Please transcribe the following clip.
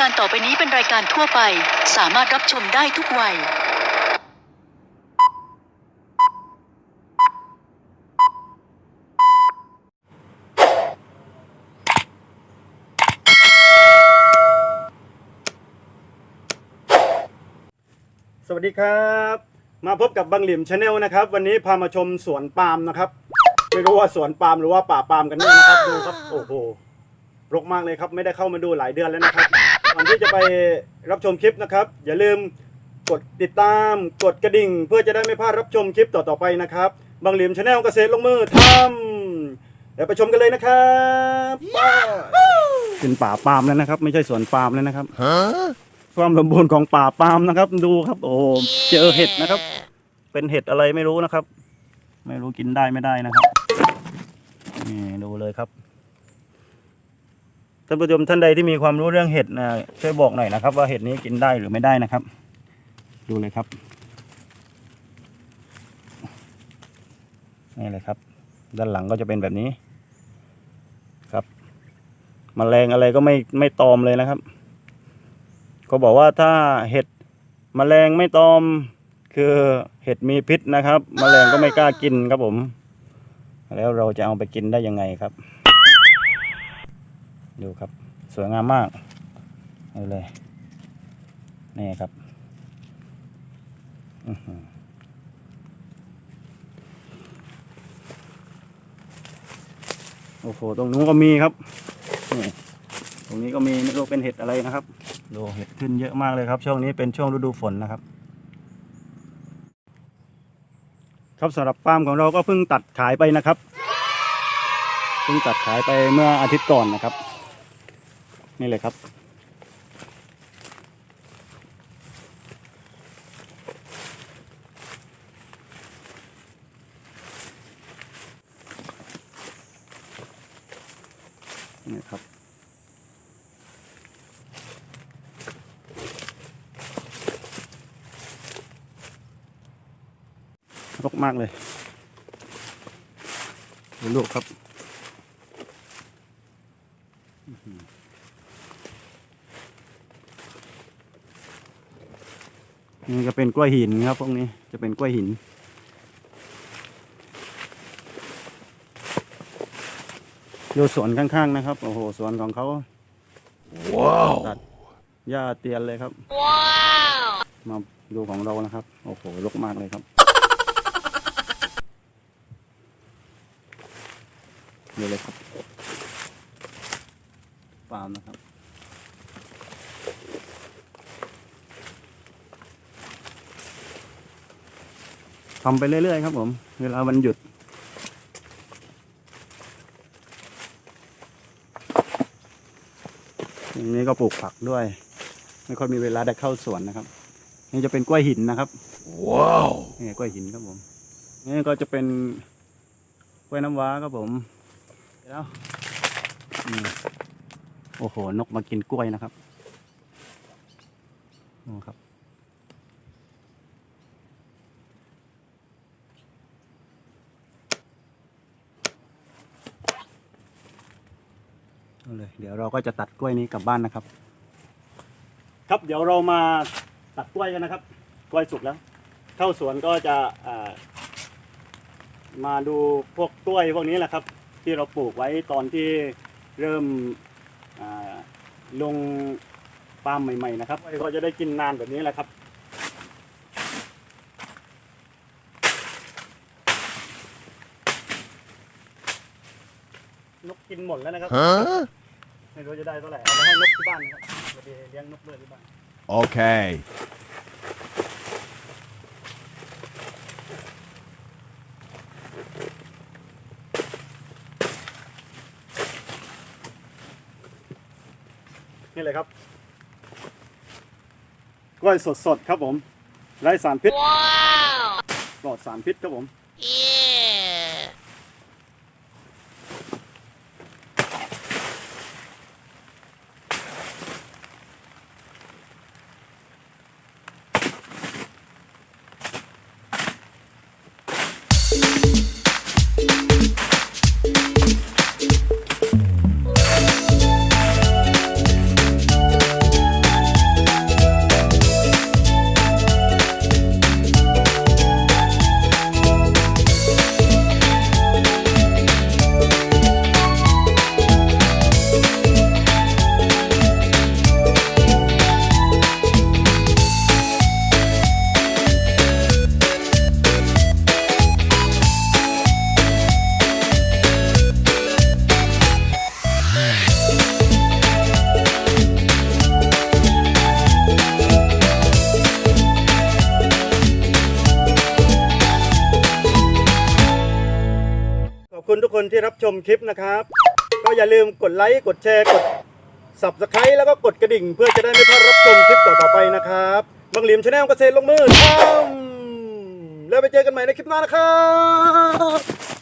การต่อไปนี้เป็นรายการทั่วไป สามารถรับชมได้ทุกวัย สวัสดีครับ มาพบกับบังหลิมชาแนลนะครับ วันนี้พามาชมสวนปาล์มนะครับ ไม่รู้ว่าสวนปาล์มหรือว่าป่าปาล์มกันแน่นะครับดูครับ โอ้โหรกมากเลยครับ ไม่ได้เข้ามาดูหลายเดือนแล้วนะครับ อนที่จะไปรับชมคลิปนะครับ อย่าลืมกดติดตามกดกระดิ่ง เพื่อจะได้ไม่พลาดรับชมคลิปต่อๆไปนะครับบังหลิมชาแนลเกษตรลงมือทำเดี๋ยวไปชมกันเลยนะครับเป็นป่าปาล์มแล้วนะครับ ไม่ใช่สวนปาล์มแล้วนะครับความสมบูรณ์ของป่าปาล์มนะครับ ดูครับ โอ้เจอเห็ดนะครับ เป็นเห็ดอะไรไม่รู้นะครับ ไม่รู้กินได้ไม่ได้นะครับนี่ดูเลยครับ ท่านผู้ชมท่านใดที่มีความรู้เรื่องเห็ดนะช่วยบอกหน่อยนะครับ ว่าเห็ดนี้กินได้หรือไม่ได้นะครับ ดูเลยครับนี่เลยครับ ด้านหลังก็จะเป็นแบบนี้ครับมแมลงอะไรก็ไม่ไม่ตอมเลยนะครับก็บอกว่าถ้าเห็ดมแมลงไม่ตอม คือเห็ดมีพิษนะครับแมลงก็ไม่กล้ากินครับผม แล้วเราจะเอาไปกินได้ยังไงครับ ดูครับ สวยงามมากเอาเลย นี่ครับอืโอ้โห ตรงนู้นก็มีครับ นี่ ตรงนี้ก็มีไม่รู้เป็นเห็ดอะไรนะครับ ดูเห็ดขึ้นเยอะมากเลยครับ ช่วงนี้เป็นช่วงฤดูฝนนะครับ ครับสำหรับปาล์มของเราก็เพิ่งตัดขายไปนะครับ เพิ่งตัดขายไปเมื่ออาทิตย์ก่อนนะครับ นี่เลยครับ นี่ครับรกมากเลยลูกครับอื้อหือ นี่ก็เป็นกล้วยหินครับ พวกนี้จะเป็นกล้วยหิน ดูสวนข้างๆนะครับ โอ้โหสวนของเขาว้าวตัดหญ้าเตียนเลยครับ ว้าวมาดูของเรานะครับ โอ้โหรกมากเลยครับนี่เลยครับปาล์มนะครับ ทำไปเรื่อยๆครับผม เวลาวันหยุด อย่างนี้ก็ปลูกผักด้วย ไม่ค่อยมีเวลาได้เข้าสวนนะครับ นี่จะเป็นกล้วยหินนะครับ ว้าว นี่กล้วยหินครับผม นี่ก็จะเป็นกล้วยน้ำว้าครับผม แล้วอืมโอ้โห นกมากินกล้วยนะครับดูครับ เอาเลยเดี๋ยวเราก็จะตัดกล้วยนี้กลับบ้านนะครับ ครับเดี๋ยวเรามาตัดกล้วยกันนะครับ กล้วยสุกแล้ว เข้าสวนก็จะอ่ามาดูพวกกล้วยพวกนี้แหละครับ ที่เราปลูกไว้ตอนที่เริ่มอ่าลงปาล์มใหม่ๆนะครับก็จะได้กินนานแบบนี้แหละครับนกกินหมดแล้วนะครับ ไม่รู้จะได้เท่าไหร่เอาไปให้นกที่บ้านนะครับพอดีเลี้ยงนกด้วยที่บ้าน Okay. นี่เลยครับ กล้วยสดๆครับผมไร้สารพิษปลอดสารพิษครับผมค คุณทุกคนที่รับชมคลิปนะครับ ก็อย่าลืมกดไลค์กดแชร์กด subscribe แล้วก็กดกระดิ่ง เพื่อจะได้ไม่พลาดรับชมคลิปต่อๆไปนะครับบังเหลียมชาแนลเกษตรลงมือทำแล้วไปเจอกันใหม่ในคลิปหน้านะครับ